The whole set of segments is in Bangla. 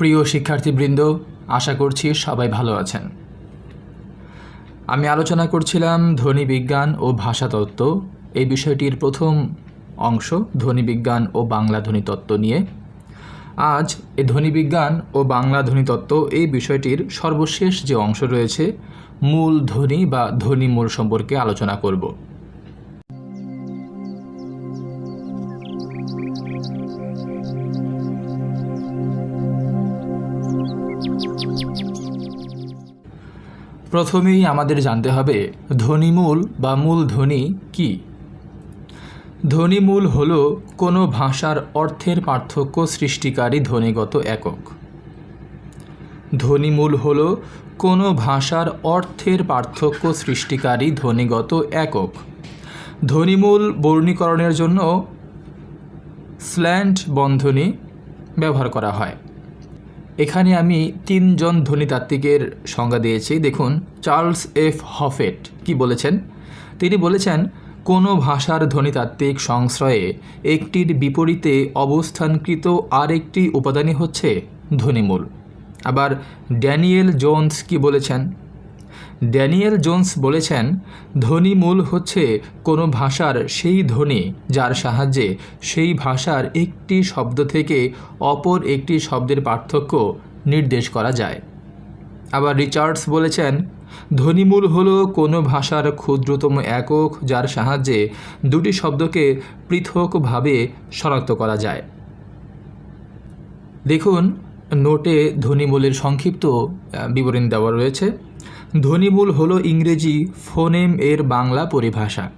প্রিয় শিক্ষার্থীবৃন্দ, আশা করছি সবাই ভালো আছেন। আমি আলোচনা করছিলাম ধ্বনি বিজ্ঞান ও ভাষাতত্ত্ব এই বিষয়টির প্রথম অংশ ধ্বনি বিজ্ঞান ও বাংলা ধ্বনিতত্ত্ব নিয়ে। আজ এই ধ্বনি বিজ্ঞান ও বাংলা ধ্বনিতত্ত্ব এই বিষয়টির সর্বশেষ যে অংশ রয়েছে, মূল ধ্বনি বা ধ্বনি মূল সম্পর্কে আলোচনা করব। প্রথমেই আমাদের জানতে হবে, ধ্বনিমূল বা মূল ধ্বনি কি? ধ্বনিমূল হল কোনো ভাষার অর্থের পার্থক্য সৃষ্টিকারী ধ্বনিগত একক। ধ্বনিমূল হল কোনো ভাষার অর্থের পার্থক্য সৃষ্টিকারী ধ্বনিগত একক। ধ্বনিমূল বর্ণীকরণের জন্য স্ল্যান্ট বন্ধনী ব্যবহার করা হয়। এখানে আমি তিনজন ধ্বনিতাত্ত্বিকের সংজ্ঞা দিয়েছি। দেখুন, চার্লস এফ হফেট কি বলেছেন? তিনি বলেছেন, কোনো ভাষার ধ্বনিতাত্ত্বিক সংশ্রয়ে একটির বিপরীতে অবস্থানকৃত আরেকটি উপাদানই হচ্ছে ধ্বনিমূল। আবার ড্যানিয়েল জোন্স কি বলেছেন? ড্যানিয়েল জোন্স বলেছেন ধ্বনিমূল হচ্ছে কোনো ভাষার সেই ধ্বনি, যার সাহায্যে সেই ভাষার একটি শব্দ থেকে অপর একটি শব্দের পার্থক্য নির্দেশ করা যায়। আবার রিচার্ডস বলেছেন ধ্বনিমূল হল কোনো ভাষার ক্ষুদ্রতম একক, যার সাহায্যে দুটি শব্দকে পৃথকভাবে শনাক্ত করা যায়। দেখুন, নোটে ধ্বনিমূলের সংক্ষিপ্ত বিবরণ দেওয়া রয়েছে। ধ্বনিমূল হলো ইংরেজি ফোনেম এর বাংলা পরিভাষা।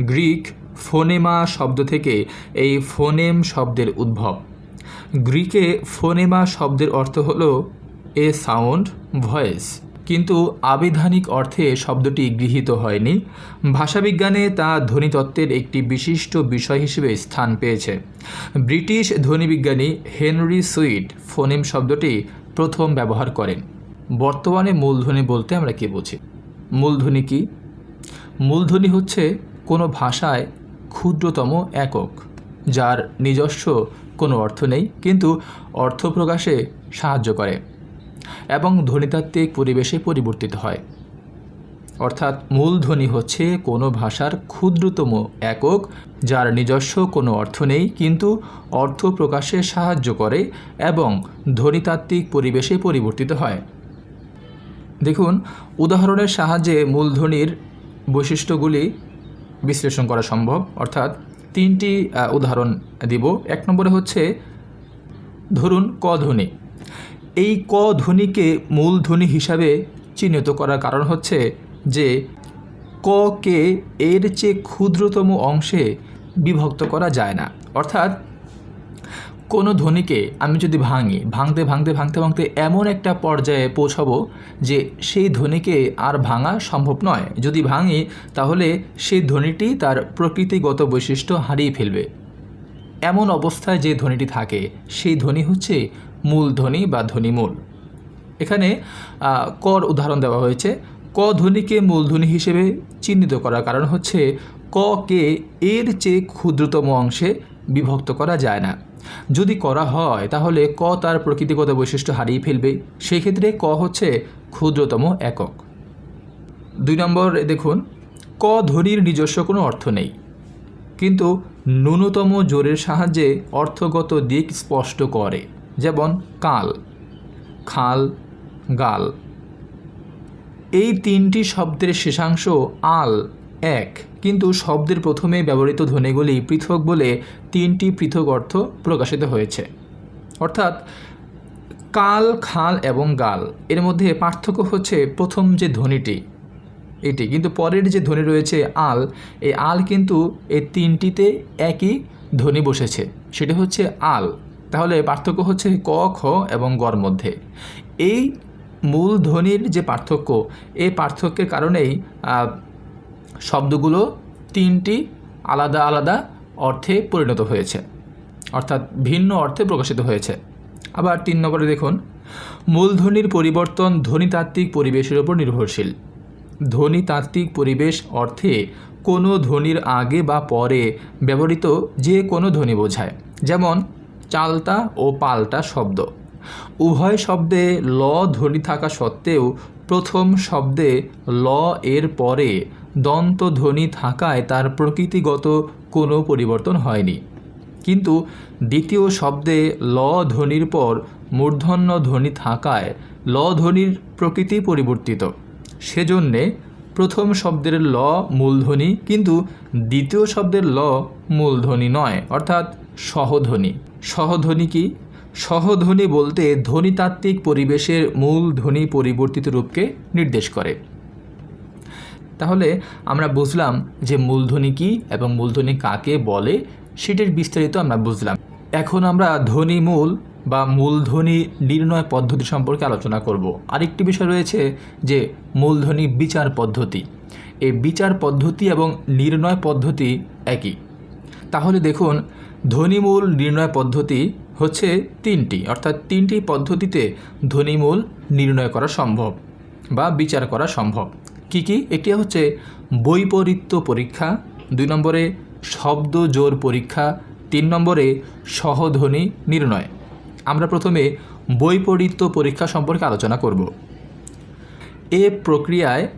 গ্রিক ফোনেমা শব্দ থেকে এই ফোনেম শব্দের উদ্ভব। গ্রিকে ফোনেমা শব্দের অর্থ হল এ সাউন্ড, ভয়েস। কিন্তু আবিধানিক অর্থে শব্দটি গৃহীত হয়নি। ভাষাবিজ্ঞানে তা ধ্বনিতত্ত্বের একটি বিশিষ্ট বিষয় হিসেবে স্থান পেয়েছে। ব্রিটিশ ধ্বনিবিজ্ঞানী হেনরি সুইট ফোনেম শব্দটি প্রথম ব্যবহার করেন। বর্তমানে মূলধ্বনি বলতে আমরা কী বুঝি? মূলধ্বনি কি? মূলধ্বনি হচ্ছে কোনো ভাষায় ক্ষুদ্রতম একক, যার নিজস্ব কোনো অর্থ নেই, কিন্তু অর্থ প্রকাশে সাহায্য করে এবং ধ্বনিতাত্ত্বিক পরিবেশে পরিবর্তিত হয়। অর্থাৎ মূলধ্বনি হচ্ছে কোনো ভাষার ক্ষুদ্রতম একক, যার নিজস্ব কোনো অর্থ নেই, কিন্তু অর্থ প্রকাশে সাহায্য করে এবং ধ্বনিতাত্ত্বিক পরিবেশে পরিবর্তিত হয়। দেখুন, উদাহরণের সাহায্যে মূলধ্বনির বৈশিষ্ট্যগুলি বিশ্লেষণ করা সম্ভব। অর্থাৎ তিনটি উদাহরণ দিব। এক নম্বরে হচ্ছে, ধরুন ক ধ্বনি। এই ক ধ্বনিকে মূল ধ্বনি হিসাবে চিহ্নিত করার কারণ হচ্ছে যে, ক কে এর চেয়ে ক্ষুদ্রতম অংশে বিভক্ত করা যায় না। অর্থাৎ কোনো ধ্বনিকে আমি যদি ভাঙি, ভাঙতে ভাঙতে ভাঙতে ভাঙতে এমন একটা পর্যায়ে পৌঁছাবো যে সেই ধ্বনিকে আর ভাঙা সম্ভব নয়। যদি ভাঙি, তাহলে সেই ধ্বনিটি তার প্রকৃতিগত বৈশিষ্ট্য হারিয়ে ফেলবে। এমন অবস্থায় যে ধ্বনিটি থাকে, সেই ধ্বনি হচ্ছে মূল ধ্বনি বা ধ্বনিমূল। এখানে কর উদাহরণ দেওয়া হয়েছে। ক ধ্বনিকে মূলধ্বনি হিসেবে চিহ্নিত করার কারণ হচ্ছে ক কে এর চেয়ে ক্ষুদ্রতম অংশে বিভক্ত করা যায় না। যদি করা হয়, তাহলে ক তার প্রকৃতিগত বৈশিষ্ট্য হারিয়ে ফেলবে। সেই ক্ষেত্রে ক হচ্ছে ক্ষুদ্রতম একক। দুই নম্বর দেখুন, ক ধ্বনির নিজস্ব কোনো অর্থ নেই। কিন্তু ন্যূনতম জোরের সাহায্যে অর্থগত দিক স্পষ্ট করে, যেমন কাল, খাল, গাল। এই তিনটি শব্দের শেষাংশ আল এক। কিন্তু শব্দের প্রথমে ব্যবহৃত ধ্বনিগুলি পৃথক বলে তিনটি পৃথক অর্থ প্রকাশিত হয়েছে। অর্থাৎ, কাল, খাল এবং গাল। এর মধ্যে পার্থক্য হচ্ছে প্রথম যে ধ্বনিটি, এটি। কিন্তু পরের যে ধ্বনি রয়েছে আল, এই আল কিন্তু এই তিনটিতে একই ধ্বনি বসেছে। সেটি হচ্ছে আল। তাহলে পার্থক্য হচ্ছে ক, খ এবং গর মধ্যে। এই মূল ধ্বনির যে পার্থক্য, এই পার্থক্যের কারণেই শব্দগুলো তিনটি আলাদা আলাদা অর্থে পরিণত হয়েছে। অর্থাৎ ভিন্ন অর্থে প্রকাশিত হয়েছে। আবার তিন নম্বরে দেখুন, মূলধ্বনির পরিবর্তন ধ্বনিতাত্ত্বিক পরিবেশের উপর নির্ভরশীল। ধ্বনিতাত্ত্বিক পরিবেশ অর্থে কোনো ধ্বনির আগে বা পরে ব্যবহৃত যে কোনো ধ্বনি বোঝায়, যেমন চালতা ও পাল্টা শব্দ। উভয় শব্দে ল ধ্বনি থাকা সত্ত্বেও প্রথম শব্দে ল এর পরে দন্ত ধ্বনি থাকায় তার প্রকৃতিগত কোনো পরিবর্তন হয়নি। কিন্তু দ্বিতীয় শব্দে ল ধ্বনির পর মূর্ধন্য ধ্বনি থাকায় ল ধ্বনির প্রকৃতি পরিবর্তিত। সেজন্যে প্রথম শব্দের ল মূলধ্বনি কিন্তু দ্বিতীয় শব্দের ল মূলধ্বনি নয়, অর্থাৎ সহধ্বনি। সহধ্বনি কি? সহধ্বনি বলতে ধ্বনিতাত্ত্বিক পরিবেশের মূল ধ্বনি পরিবর্তিত রূপকে নির্দেশ করে। তাহলে আমরা বুঝলাম যে মূলধ্বনি কী এবং মূলধ্বনি কাকে বলে সেটির বিস্তারিত আমরা বুঝলাম। এখন আমরা ধ্বনি মূল বা মূলধ্বনি নির্ণয় পদ্ধতি সম্পর্কে আলোচনা করব। আরেকটি বিষয় রয়েছে যে মূলধ্বনি বিচার পদ্ধতি। এই বিচার পদ্ধতি এবং নির্ণয় পদ্ধতি একই। তাহলে দেখুন ধ্বনিমূল নির্ণয় পদ্ধতি হচ্ছে তিনটি, অর্থাৎ তিনটি পদ্ধতিতে ধ্বনিমূল নির্ণয় করা সম্ভব বা বিচার করা সম্ভব। কি কি? একটি হচ্ছে বৈপরীত্য পরীক্ষা, দুই নম্বরে শব্দ জোর পরীক্ষা, তিন নম্বরে সহধ্বনি নির্ণয়। আমরা প্রথমে বৈপরীত্য পরীক্ষা সম্পর্কে আলোচনা করব। এ প্রক্রিয়ায়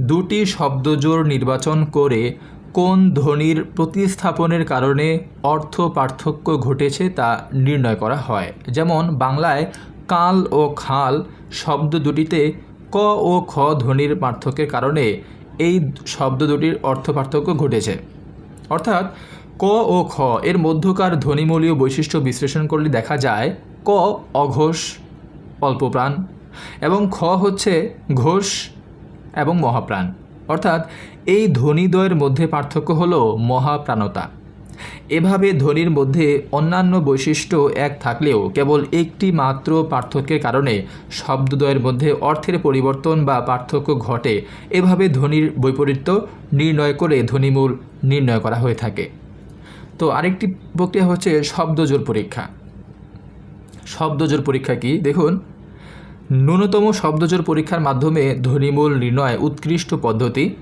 দুটি শব্দজোড় নির্বাচন করে কোন ধ্বনির প্রতিস্থাপনের কারণে অর্থ পার্থক্য ঘটেছে তা নির্ণয় করা হয়। যেমন, বাংলায় কাল ও খাল শব্দ দুটিতে ক ও খ ধ্বনির পার্থক্যের কারণে এই শব্দ দুটির অর্থ পার্থক্য ঘটেছে। অর্থাৎ ক ও খ এর মধ্যকার ধ্বনিমূলীয় বৈশিষ্ট্য বিশ্লেষণ করলে দেখা যায় ক অঘোষ, অল্পপ্রাণ এবং খ হচ্ছে ঘোষ এবং মহাপ্রাণ। অর্থাৎ এই ধ্বনিদ্বয়ের মধ্যে পার্থক্য হলো মহাপ্রাণতা। এভাবে ধ্বনির মধ্যে অন্যান্য বৈশিষ্ট্য এক থাকলেও কেবল একটি মাত্র পার্থক্যের কারণে শব্দদ্বয়ের মধ্যে অর্থের পরিবর্তন বা পার্থক্য ঘটে। এভাবে ধ্বনির বৈপরীত্য নির্ণয় করে ধ্বনিমূল নির্ণয় করা হয়ে থাকে। তো আরেকটি প্রক্রিয়া হচ্ছে শব্দজোর পরীক্ষা। শব্দজোর পরীক্ষা কি? দেখুন, ন্যূনতম শব্দজোর পরীক্ষার মাধ্যমে ধ্বনিমূল নির্ণয় উৎকৃষ্ট পদ্ধতি।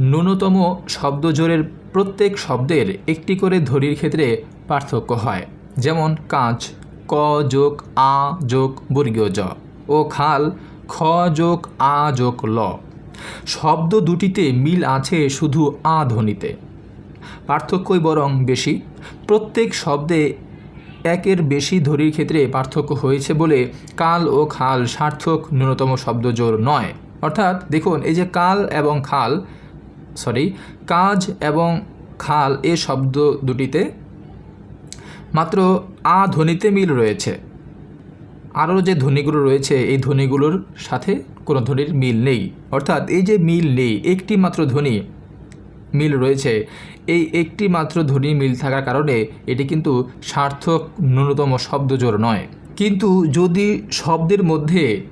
ন্যূনতম শব্দজোরের প্রত্যেক শব্দের একটি করে ধ্বনির ক্ষেত্রে পার্থক্য হয়। যেমন কাঁচ, ক যোগ আ যোগ বর্গীয় জ ও খাল, খ যোগ আ যোগ ল। শব্দ দুটিতে মিল আছে শুধু আ ধ্বনিতে। পার্থক্যই বরং বেশি। প্রত্যেক শব্দে একের বেশি ধরির ক্ষেত্রে পার্থক্য হয়েছে বলে কাল ও খাল সার্থক ন্যূনতম শব্দজোর নয়। অর্থাৎ দেখুন, এই যে কাল এবং খাল সরি কাজ এবং খাল এ শব্দ দুটিতে মাত্র আ ধ্বনিতে মিল রয়েছে। আরও যে ধ্বনিগুলো রয়েছে, এই ধ্বনিগুলোর সাথে কোনো ধ্বনির মিল নেই। অর্থাৎ এই যে মিল নেই, একটি মাত্র ধ্বনি মিল রয়েছে, এই একটি মাত্র ধ্বনি মিল থাকার কারণে এটি কিন্তু সার্থক ন্যূনতম শব্দজোর নয়। কিন্তু যদি শব্দের মধ্যে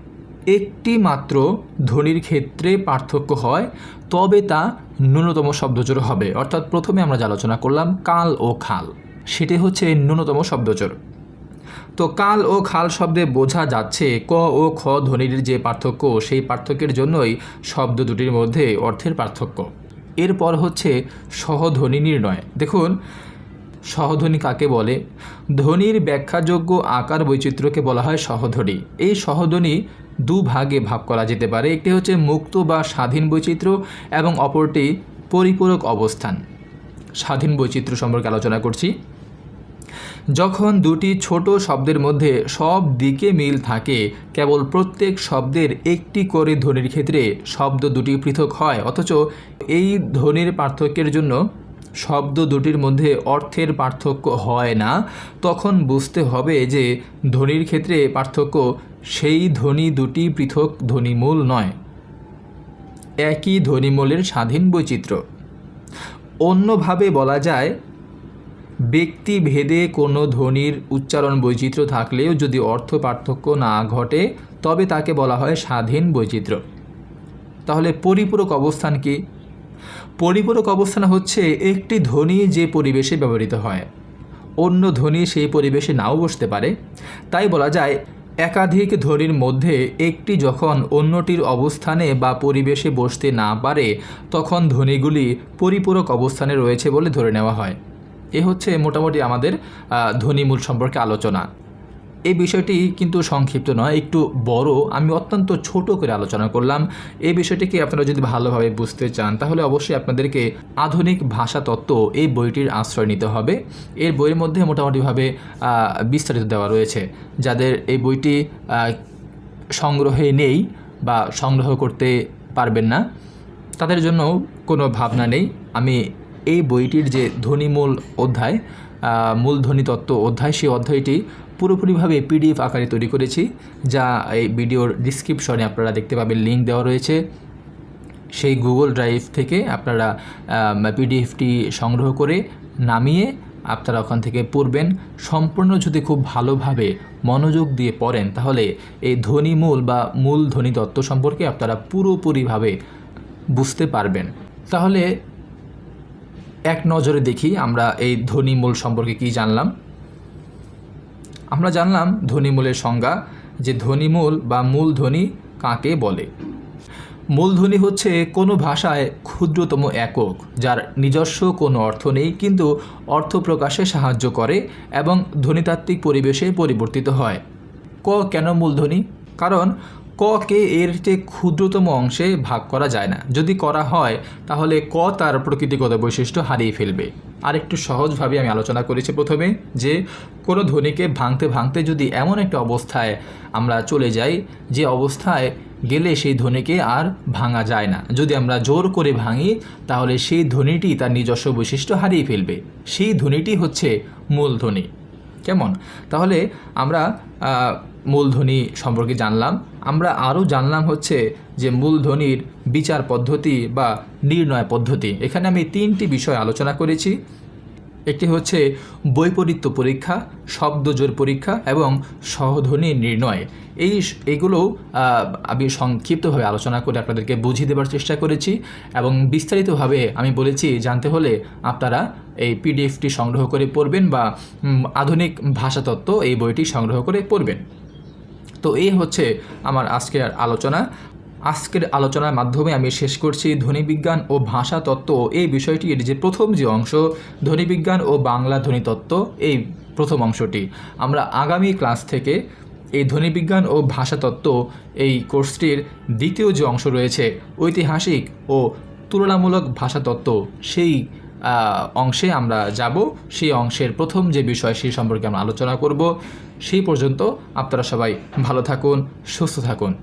একটি মাত্র ধ্বনির ক্ষেত্রে পার্থক্য হয়, তবে তা ন্যূনতম শব্দজোর হবে। অর্থাৎ প্রথমে আমরা যে আলোচনা করলাম, কাল ও খাল, সেটি হচ্ছে ন্যূনতম শব্দজোর। তো কাল ও খাল শব্দে বোঝা যাচ্ছে ক ও খ ধ্বনির যে পার্থক্য, সেই পার্থক্যের জন্যই শব্দ দুটির মধ্যে অর্থের পার্থক্য। এরপর হচ্ছে সহধ্বনি নির্ণয়। দেখুন, সহধ্বনি কাকে বলে? ধ্বনির ব্যাখ্যাযোগ্য আকার বৈচিত্র্যকে বলা হয় সহধ্বনি। এই সহধ্বনি দু ভাগে ভাগ করা যেতে পারে। একটি হচ্ছে মুক্ত বা স্বাধীন বৈচিত্র্য এবং অপরটি পরিপূরক অবস্থান। স্বাধীন বৈচিত্র্য সম্পর্কে আলোচনা করছি। যখন দুটি ছোট শব্দের মধ্যে সব দিকে মিল থাকে, কেবল প্রত্যেক শব্দের একটি করে ধ্বনির ক্ষেত্রে শব্দ দুটি পৃথক হয়, অথচ এই ধ্বনির পার্থক্যের জন্য শব্দ দুটির মধ্যে অর্থের পার্থক্য হয় না। তখন বুঝতে হবে যে ধ্বনির ক্ষেত্রে পার্থক্য সেই ধ্বনি দুটি পৃথক ধ্বনিমূল নয়। একই ধ্বনিমূলের স্বাধীন বৈচিত্র্য। অন্যভাবে বলা যায় ব্যক্তি ভেদে কোনো ধ্বনির উচ্চারণ বৈচিত্র্য থাকলেও যদি অর্থ পার্থক্য না ঘটে, তবে তাকে বলা হয় স্বাধীন বৈচিত্র্য। তাহলে পরিপূরক অবস্থান কি? পরিপূরক অবস্থান হচ্ছে একটি ধ্বনি যে পরিবেশে ব্যবহৃত হয়। অন্য ধ্বনি সেই পরিবেশে নাও বসতে পারে। তাই বলা যায়, একাধিক ধ্বনির মধ্যে একটি যখন অন্যটির অবস্থানে বা পরিবেশে বসতে না পারে, তখন ধ্বনিগুলি পরিপূরক অবস্থানে রয়েছে বলে ধরে নেওয়া হয়। এ হচ্ছে মোটামুটি আমাদের ধ্বনিমূল সম্পর্কে আলোচনা। এই বিষয়টি কিন্তু সংক্ষিপ্ত নয়, একটু বড়। আমি অত্যন্ত ছোট করে আলোচনা করলাম। এই বিষয়টিকে আপনারা যদি ভালোভাবে বুঝতে চান, তাহলে অবশ্যই আপনাদেরকে আধুনিক ভাষা তত্ত্ব এই বইটির আশ্রয় নিতে হবে। এর বইয়ের মধ্যে মোটামুটিভাবে বিস্তারিত দেওয়া রয়েছে। যাদের এই বইটি সংগ্রহে নেই বা সংগ্রহ করতে পারবেন না, তাদের জন্য কোনো ভাবনা নেই। আমি এই বইটির যে ধ্বনিমূল অধ্যায় মূল ধ্বনি তত্ত্ব অধ্যায়, সেই অধ্যায়টি পুরোপুরিভাবে পিডিএফ আকারে তৈরি করেছি, যা এই ভিডিওর ডিসক্রিপশনে আপনারা দেখতে পাবেন লিঙ্ক দেওয়া রয়েছে। সেই গুগল ড্রাইভ থেকে আপনারা পিডিএফটি সংগ্রহ করে নামিয়ে আপনারা ওখান থেকে পড়বেন। সম্পূর্ণ যদি খুব ভালোভাবে মনোযোগ দিয়ে পড়েন, তাহলে এই ধ্বনিমূল বা মূল ধ্বনি তত্ত্ব সম্পর্কে আপনারা পুরোপুরিভাবে বুঝতে পারবেন। তাহলে এক নজরে দেখি আমরা এই ধ্বনিমূল সম্পর্কে কি জানলাম। আমরা জানলাম ধ্বনিমূলের সংজ্ঞা, যে ধ্বনিমূল বা মূল ধ্বনি কাকে বলে। মূলধ্বনি হচ্ছে কোনো ভাষায় ক্ষুদ্রতম একক, যার নিজস্ব কোনো অর্থ নেই, কিন্তু অর্থ প্রকাশে সাহায্য করে এবং ধ্বনিতাত্ত্বিক পরিবেশে পরিবর্তিত হয়। ক কেন মূলধ্বনি কারণ ক কে এর চেয়ে ক্ষুদ্রতম অংশে ভাগ করা যায় না। যদি করা হয়, তাহলে ক তার প্রকৃতিগত বৈশিষ্ট্য হারিয়ে ফেলবে। আর একটু সহজভাবে আমি আলোচনা করেছি প্রথমে, যে কোনো ধ্বনিকে ভাঙতে ভাঙতে যদি এমন একটা অবস্থায় আমরা চলে যাই, যে অবস্থায় গেলে সেই ধ্বনিকে আর ভাঙা যায় না। যদি আমরা জোর করে ভাঙি, তাহলে সেই ধ্বনিটি তার নিজস্ব বৈশিষ্ট্য হারিয়ে ফেলবে। সেই ধ্বনিটি হচ্ছে মূল ধ্বনি। কেমন? তাহলে আমরা মূলধ্বনি সম্পর্কে জানলাম। আমরা আরও জানলাম হচ্ছে যে মূলধ্বনির বিচার পদ্ধতি বা নির্ণয় পদ্ধতি। এখানে আমি তিনটি বিষয় আলোচনা করেছি। একটি হচ্ছে বৈপরীত্য পরীক্ষা, শব্দজোর পরীক্ষা এবং সহধ্বনি নির্ণয়। এই এগুলো আমি সংক্ষিপ্তভাবে আলোচনা করে আপনাদেরকে বুঝিয়ে দেওয়ার চেষ্টা করেছি এবং বিস্তারিতভাবে আমি বলেছি, জানতে হলে আপনারা এই পিডিএফটি সংগ্রহ করে পড়বেন বা আধুনিক ভাষাতত্ত্ব এই বইটি সংগ্রহ করে পড়বেন। তো এই হচ্ছে আমার আজকের আলোচনা। আজকের আলোচনার মাধ্যমে আমি শেষ করছি ধ্বনিবিজ্ঞান ও ভাষা তত্ত্ব এই বিষয়টির যে প্রথম যে অংশ ধ্বনিবিজ্ঞান ও বাংলা ধ্বনিতত্ত্ব এই প্রথম অংশটি। আমরা আগামী ক্লাস থেকে এই ধ্বনিবিজ্ঞান ও ভাষাতত্ত্ব এই কোর্সটির দ্বিতীয় যে অংশ রয়েছে, ঐতিহাসিক ও তুলনামূলক ভাষাতত্ত্ব সেই অংশে আমরা যাব। সেই অংশের প্রথম যে বিষয় সেই সম্পর্কে আমরা আলোচনা করব। সেই পর্যন্ত আপনারা সবাই ভালো থাকুন, সুস্থ থাকুন।